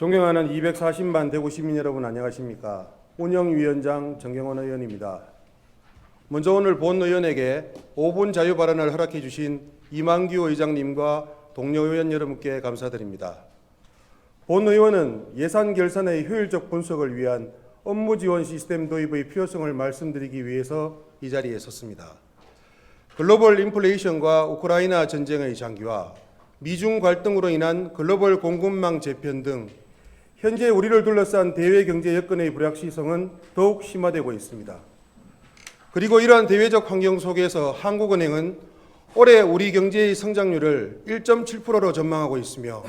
존경하는 240만 대구 시민 여러분 안녕하십니까? 운영위원장 정경원 의원입니다. 먼저 오늘 본 의원에게 5분 자유 발언을 허락해 주신 이만규 의장님과 동료 의원 여러분께 감사드립니다. 본 의원은 예산 결산의 효율적 분석을 위한 업무 지원 시스템 도입의 필요성을 말씀드리기 위해서 이 자리에 섰습니다. 글로벌 인플레이션과 우크라이나 전쟁의 장기화, 미중 갈등으로 인한 글로벌 공급망 재편 등 현재 우리를 둘러싼 대외 경제 여건의 불확실성은 더욱 심화되고 있습니다. 그리고 이러한 대외적 환경 속에서 한국은행은 올해 우리 경제의 성장률을 1.7%로 전망하고 있으며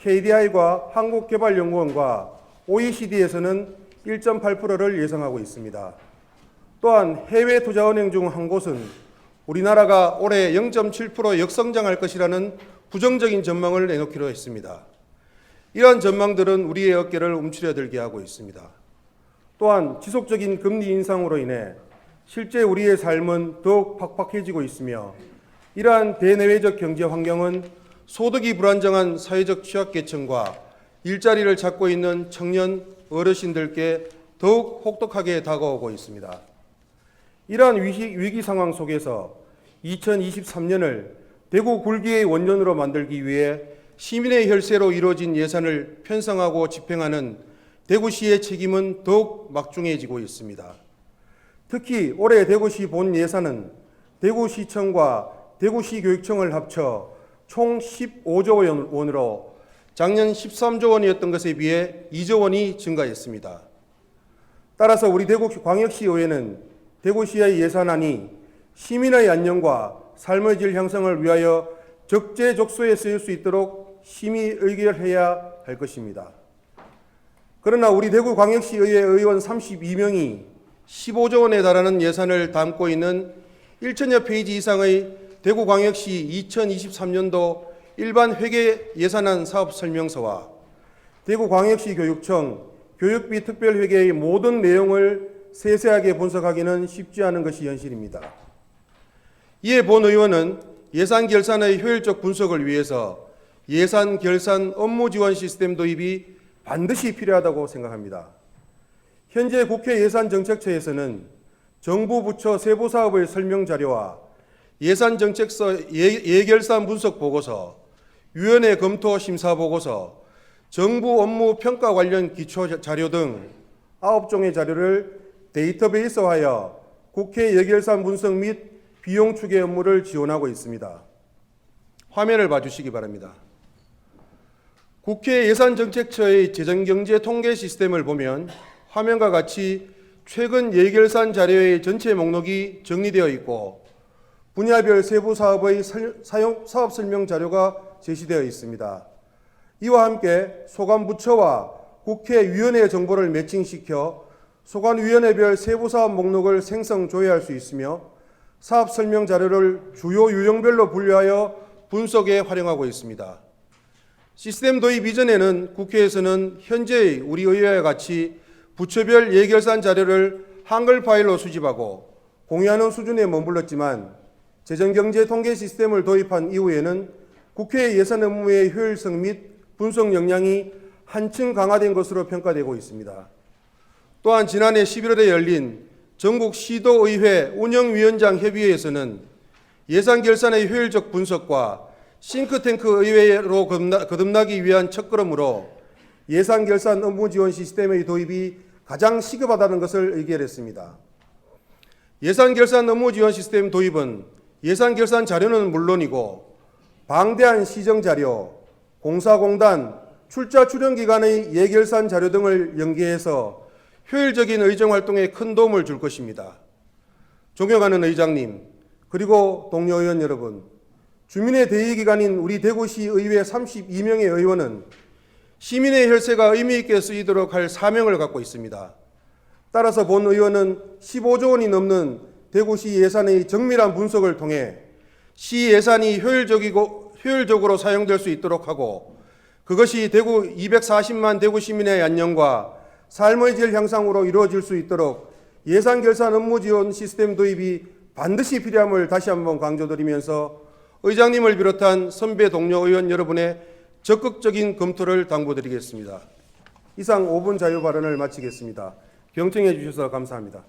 KDI과 한국개발연구원과 OECD에서는 1.8%를 예상하고 있습니다. 또한 해외 투자은행 중 한 곳은 우리나라가 올해 0.7% 역성장할 것이라는 부정적인 전망을 내놓기로 했습니다. 이러한 전망들은 우리의 어깨를 움츠려들게 하고 있습니다. 또한 지속적인 금리 인상으로 인해 실제 우리의 삶은 더욱 팍팍해지고 있으며 이러한 대내외적 경제 환경은 소득이 불안정한 사회적 취약계층과 일자리를 찾고 있는 청년 어르신들께 더욱 혹독하게 다가오고 있습니다. 이러한 위기, 위기 상황 속에서 2023년을 대구 굴기의 원년으로 만들기 위해 시민의 혈세로 이루어진 예산을 편성하고 집행하는 대구시의 책임은 더욱 막중해지고 있습니다. 특히 올해 대구시 본 예산은 대구시청과 대구시 교육청을 합쳐 총 15조 원으로 작년 13조 원이었던 것에 비해 2조 원이 증가했습니다. 따라서 우리 대구 광역시의회는 대구시의 예산안이 시민의 안녕과 삶의 질 향상을 위하여 적재적소에 쓰일 수 있도록 심의 의결해야 할 것입니다. 그러나 우리 대구광역시의회 의원 32명이 15조 원에 달하는 예산을 담고 있는 1천여 페이지 이상의 대구광역시 2023년도 일반 회계 예산안 사업 설명서와 대구광역시 교육청 교육비 특별회계의 모든 내용을 세세하게 분석하기는 쉽지 않은 것이 현실입니다. 이에 본 의원은 예산 결산의 효율적 분석을 위해서 예산 결산 업무 지원 시스템 도입이 반드시 필요하다고 생각합니다. 현재 국회 예산정책처에서는 정부 부처 세부 사업의 설명 자료와 예산 정책서 예, 예결산 분석 보고서, 위원회 검토 심사 보고서, 정부 업무 평가 관련 기초 자료 등 9종의 자료를 데이터베이스화하여 국회 예결산 분석 및 비용 추계 업무를 지원하고 있습니다. 화면을 봐주시기 바랍니다. 국회 예산정책처의 재정경제 통계 시스템을 보면 화면과 같이 최근 예결산 자료의 전체 목록이 정리되어 있고 분야별 세부 사업의 사용 사업 설명 자료가 제시되어 있습니다. 이와 함께 소관 부처와 국회위원회 정보를 매칭시켜 소관위원회별 세부 사업 목록을 생성 조회할 수 있으며 사업 설명 자료를 주요 유형별로 분류하여 분석에 활용하고 있습니다. 시스템 도입 이전에는 국회에서는 현재의 우리 의회와 같이 부처별 예결산 자료를 한글 파일로 수집하고 공유하는 수준에 머물렀지만 재정경제 통계 시스템을 도입한 이후에는 국회 예산 업무의 효율성 및 분석 역량이 한층 강화된 것으로 평가되고 있습니다. 또한 지난해 11월에 열린 전국 시도의회 운영위원장 협의회에서는 예산 결산의 효율적 분석과 싱크탱크 의회로 거듭나기 위한 첫걸음으로 예산 결산 업무 지원 시스템의 도입이 가장 시급하다는 것을 의결했습니다. 예산 결산 업무 지원 시스템 도입은 예산 결산 자료는 물론이고 방대한 시정 자료, 공사공단, 출자 출연 기관의 예결산 자료 등을 연계해서 효율적인 의정 활동에 큰 도움을 줄 것입니다. 존경하는 의장님, 그리고 동료 의원 여러분, 주민의 대의기관인 우리 대구시 의회 32명의 의원은 시민의 혈세가 의미있게 쓰이도록 할 사명을 갖고 있습니다. 따라서 본 의원은 15조 원이 넘는 대구시 예산의 정밀한 분석을 통해 시 예산이 효율적이고 효율적으로 사용될 수 있도록 하고 그것이 대구 240만 대구 시민의 안녕과 삶의 질 향상으로 이루어질 수 있도록 예산 결산 업무 지원 시스템 도입이 반드시 필요함을 다시 한번 강조드리면서 의장님을 비롯한 선배 동료 의원 여러분의 적극적인 검토를 당부드리겠습니다. 이상 5분 자유 발언을 마치겠습니다. 경청해 주셔서 감사합니다.